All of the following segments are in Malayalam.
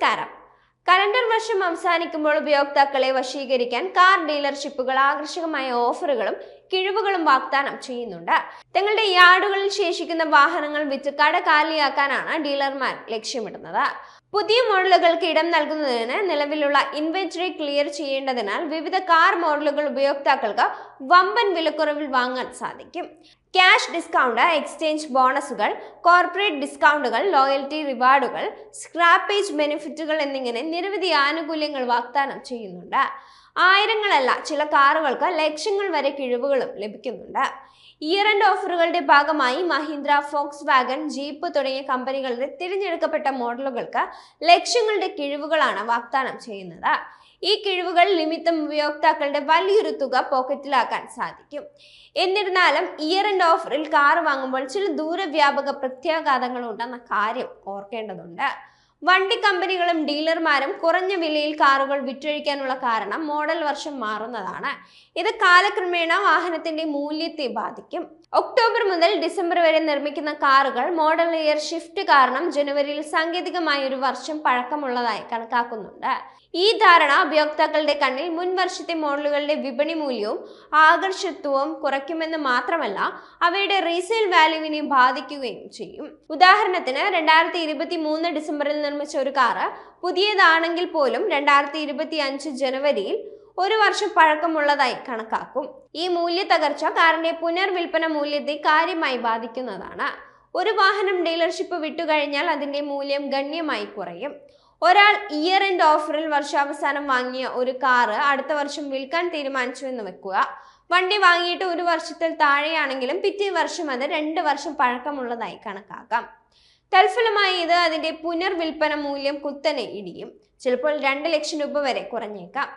നമസ്കാരം. കലണ്ടർ വർഷം അവസാനിക്കുമ്പോൾ ഉപയോക്താക്കളെ വശീകരിക്കാൻ കാർ ഡീലർഷിപ്പുകൾ ആകർഷകമായ ഓഫറുകളും കിഴിവുകളും വാഗ്ദാനം ചെയ്യുന്നുണ്ട്. തങ്ങളുടെ യാർഡുകളിൽ ശേഷിക്കുന്ന വാഹനങ്ങൾ വിറ്റ് കട കാലിയാക്കാനാണ് ഡീലർമാർ ലക്ഷ്യമിടുന്നത്. പുതിയ മോഡലുകൾക്ക് ഇടം നൽകുന്നതിന് നിലവിലുള്ള ഇൻവെന്ററി ക്ലിയർ ചെയ്യേണ്ടതിനാൽ വിവിധ കാർ മോഡലുകൾ ഉപയോക്താക്കൾക്ക് വമ്പൻ വിലക്കുറവിൽ വാങ്ങാൻ സാധിക്കും. ക്യാഷ് ഡിസ്കൗണ്ട് എക്സ്ചേഞ്ച് ബോണസുകൾ കോർപ്പറേറ്റ് ഡിസ്കൗണ്ടുകൾ ലോയൽറ്റി റിവാർഡുകൾ സ്ക്രാപ്പേജ് ബെനിഫിറ്റുകൾ എന്നിങ്ങനെ നിരവധി ആനുകൂല്യങ്ങൾ വാഗ്ദാനം ചെയ്യുന്നുണ്ട്. ആയിരങ്ങളല്ല ചില കാറുകൾക്ക് ലക്ഷങ്ങൾ വരെ കിഴിവുകളും ലഭിക്കുന്നുണ്ട്. ഇയർ എൻഡ് ഓഫറുകളുടെ ഭാഗമായി മഹീന്ദ്ര ഫോക്സ് വാഗൺ ജീപ്പ് തുടങ്ങിയ കമ്പനികളുടെ തിരഞ്ഞെടുക്കപ്പെട്ട മോഡലുകൾക്ക് ലക്ഷങ്ങളുടെ കിഴിവുകളാണ് വാഗ്ദാനം ചെയ്യുന്നത്. ഈ കിഴിവുകൾ നിമിത്തം ഉപയോക്താക്കളുടെ വലിയൊരു തുക പോക്കറ്റിലാക്കാൻ സാധിക്കും. എന്നിരുന്നാലും ഇയർ എൻഡ് ഓഫറിൽ കാർ വാങ്ങുമ്പോൾ ചില ദൂരവ്യാപക പ്രത്യാഘാതങ്ങൾ ഉണ്ടെന്ന കാര്യം ഓർക്കേണ്ടതുണ്ട്. വണ്ടി കമ്പനികളും ഡീലർമാരും കുറഞ്ഞ വിലയിൽ കാറുകൾ വിറ്റഴിക്കാനുള്ള കാരണം മോഡൽ വർഷം മാറുന്നതാണ്. ഇത് കാലക്രമേണ വാഹനത്തിന്റെ മൂല്യത്തെ ബാധിക്കും. ഒക്ടോബർ മുതൽ ഡിസംബർ വരെ നിർമ്മിക്കുന്ന കാറുകൾ മോഡൽ ഇയർ ഷിഫ്റ്റ് കാരണം ജനുവരിയിൽ സാങ്കേതികമായ ഒരു വർഷം പഴക്കമുള്ളതായി കണക്കാക്കുന്നുണ്ട്. ഈ ധാരണ ഉപയോക്താക്കളുടെ കണ്ണിൽ മുൻ വർഷത്തെ മോഡലുകളുടെ വിപണി മൂല്യവും ആകർഷത്വവും കുറയ്ക്കുമെന്ന് മാത്രമല്ല അവയുടെ റീസെയിൽ വാല്യൂവിനെ ബാധിക്കുകയും ചെയ്യും. ഉദാഹരണത്തിന് രണ്ടായിരത്തി ഡിസംബറിൽ നിർമ്മിച്ച ഒരു കാറ് പുതിയതാണെങ്കിൽ പോലും രണ്ടായിരത്തി ഇരുപത്തി അഞ്ച് ജനുവരിയിൽ ഒരു വർഷം പഴക്കമുള്ളതായി കണക്കാക്കും. ഈ മൂല്യ തകർച്ച കാറിന്റെ പുനർവിൽപ്പന മൂല്യത്തെ കാര്യമായി ബാധിക്കുന്നതാണ്. ഒരു വാഹനം ഡീലർഷിപ്പ് വിട്ടുകഴിഞ്ഞാൽ അതിന്റെ മൂല്യം ഗണ്യമായി കുറയും. ഒരാൾ ഇയർ എൻഡ് ഓഫറിൽ വർഷാവസാനം വാങ്ങിയ ഒരു കാറ് അടുത്ത വർഷം വിൽക്കാൻ തീരുമാനിച്ചു എന്ന് വെക്കുക. വണ്ടി വാങ്ങിയിട്ട് ഒരു വർഷത്തിൽ താഴെയാണെങ്കിലും പിറ്റേ വർഷം അത് രണ്ട് വർഷം പഴക്കമുള്ളതായി കണക്കാക്കാം. തൽഫലമായി ഇത് അതിന്റെ പുനർവിൽപ്പന മൂല്യം കുത്തനെ ഇടിയും. ചിലപ്പോൾ രണ്ട് ലക്ഷം രൂപ വരെ കുറഞ്ഞേക്കാം.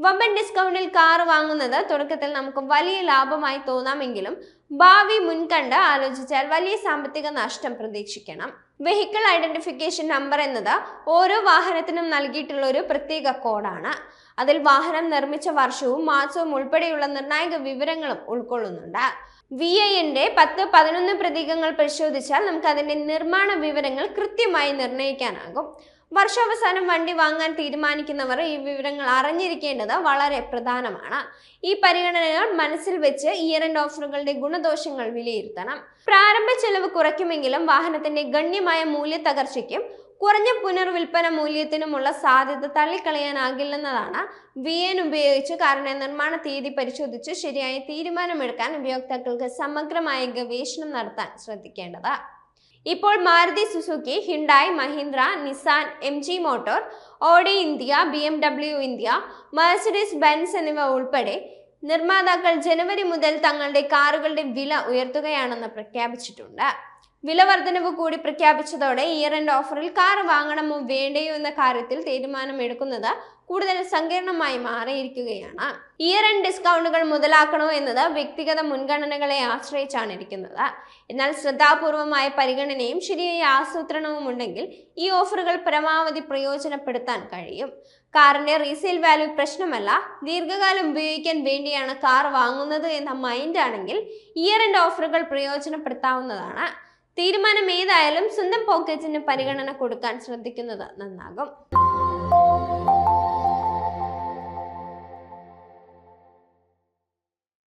വമ്പൻ ഡിസ്കൗണ്ടിൽ കാർ വാങ്ങുന്നത് തുടക്കത്തിൽ നമുക്ക് വലിയ ലാഭമായി തോന്നാമെങ്കിലും ഭാവി മുൻകണ്ട് ആലോചിച്ചാൽ വലിയ സാമ്പത്തിക നഷ്ടം പ്രതീക്ഷിക്കണം. വെഹിക്കിൾ ഐഡന്റിഫിക്കേഷൻ നമ്പർ എന്നത് ഓരോ വാഹനത്തിനും നൽകിയിട്ടുള്ള ഒരു പ്രത്യേക കോഡാണ്. അതിൽ വാഹനം നിർമ്മിച്ച വർഷവും മാസവും ഉൾപ്പെടെയുള്ള നിർണായക വിവരങ്ങളും ഉൾക്കൊള്ളുന്നുണ്ട്. വി ഐന്റെ പത്ത് പതിനൊന്ന് പ്രതീകങ്ങൾ പരിശോധിച്ചാൽ നമുക്ക് അതിന്റെ നിർമ്മാണ വിവരങ്ങൾ കൃത്യമായി നിർണയിക്കാനാകും. വർഷാവസാനം വണ്ടി വാങ്ങാൻ തീരുമാനിക്കുന്നവർ ഈ വിവരങ്ങൾ അറിഞ്ഞിരിക്കേണ്ടത് വളരെ പ്രധാനമാണ്. ഈ പരിഗണനകൾ മനസ്സിൽ വെച്ച് ഇയർ എൻഡ് ഓഫറുകളുടെ ഗുണദോഷങ്ങൾ വിലയിരുത്തണം. പ്രാരംഭ ചെലവ് കുറയ്ക്കുമെങ്കിലും വാഹനത്തിന്റെ ഗണ്യമായ മൂല്യ തകർച്ചയ്ക്കും കുറഞ്ഞ പുനർവിൽപ്പന മൂല്യത്തിനുമുള്ള സാധ്യത തള്ളിക്കളയാനാകില്ലെന്നതാണ് വി എൻ ഉപയോഗിച്ച് കാറിന്റെ നിർമ്മാണ തീയതി പരിശോധിച്ച് ശരിയായ തീരുമാനമെടുക്കാൻ ഉപയോക്താക്കൾക്ക് സമഗ്രമായ ഗവേഷണം നടത്താൻ ശ്രദ്ധിക്കേണ്ടത്. ഇപ്പോൾ Maruti Suzuki Hyundai Mahindra Nissan M G motor Audi India B M W India Mercedes Benz എന്നിവ ഉൾപ്പെടെ നിർമ്മാതാക്കൾ ജനുവരി മുതൽ തങ്ങളുടെ കാറുകളുടെ വില ഉയർത്തുകയാണെന്ന് പ്രഖ്യാപിച്ചിട്ടുണ്ട്. വില വർധനവ് കൂടി പ്രഖ്യാപിച്ചതോടെ ഇയർ എൻഡ് ഓഫറിൽ കാർ വാങ്ങണമോ വേണ്ടയോ എന്ന കാര്യത്തിൽ തീരുമാനമെടുക്കുന്നത് കൂടുതൽ സങ്കീർണമായി മാറിയിരിക്കുകയാണ്. ഇയർ എൻഡ് ഡിസ്കൗണ്ടുകൾ മുതലാക്കണോ എന്നത് വ്യക്തിഗത മുൻഗണനകളെ ആശ്രയിച്ചാണ് ഇരിക്കുന്നത്. എന്നാൽ ശ്രദ്ധാപൂർവമായ പരിഗണനയും ശരിയായ ആസൂത്രണവും ഉണ്ടെങ്കിൽ ഈ ഓഫറുകൾ പരമാവധി പ്രയോജനപ്പെടുത്താൻ കഴിയും. കാറിന്റെ റീസെയിൽ വാല്യൂ പ്രശ്നമല്ല ദീർഘകാലം ഉപയോഗിക്കാൻ വേണ്ടിയാണ് കാർ വാങ്ങുന്നത് എന്ന മൈൻഡ് ആണെങ്കിൽ ഇയർ എൻഡ് ഓഫറുകൾ പ്രയോജനപ്പെടുത്താവുന്നതാണ്. തീരുമാനം ഏതായാലും സ്വന്തം പോക്കറ്റിന് പരിഗണന കൊടുക്കാൻ ശ്രദ്ധിക്കുന്നത് നന്നാകും.